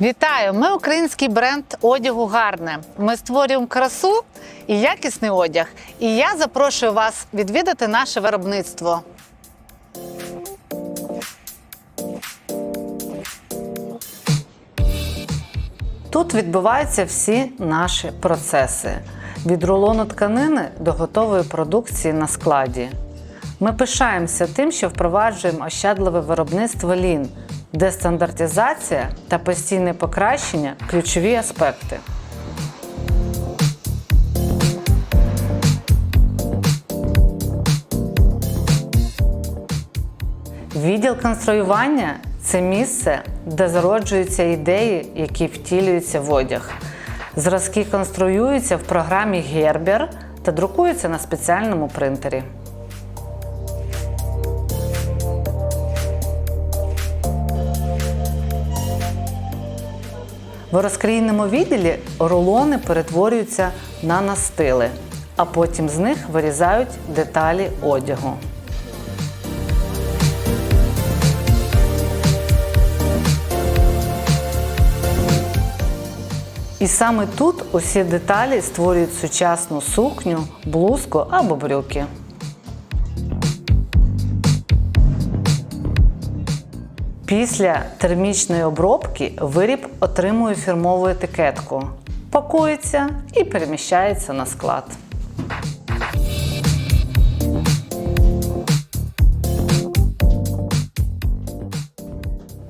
Вітаю! Ми український бренд одягу гарне. Ми створюємо красу і якісний одяг. І я запрошую вас відвідати наше виробництво. Тут відбуваються всі наші процеси від рулону тканини до готової продукції на складі. Ми пишаємося тим, що впроваджуємо ощадливе виробництво лін, де стандартизація та постійне покращення ключові аспекти. Відділ конструювання це місце, де зароджуються ідеї, які втілюються в одяг. Зразки конструюються в програмі Gerber та друкуються на спеціальному принтері. В розкраїнному відділі рулони перетворюються на настили, а потім з них вирізають деталі одягу. І саме тут усі деталі створюють сучасну сукню, блузку або брюки. Після термічної обробки виріб отримує фірмову етикетку, пакується і переміщається на склад.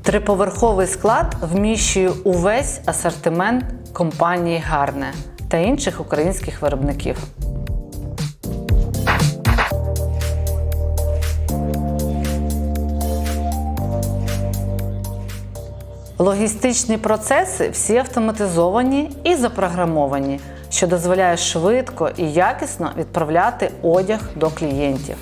Триповерховий склад вміщує увесь асортимент компанії Гарне та інших українських виробників. Логістичні процеси всі автоматизовані і запрограмовані, що дозволяє швидко і якісно відправляти одяг до клієнтів.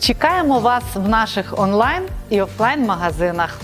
Чекаємо вас в наших онлайн і офлайн магазинах.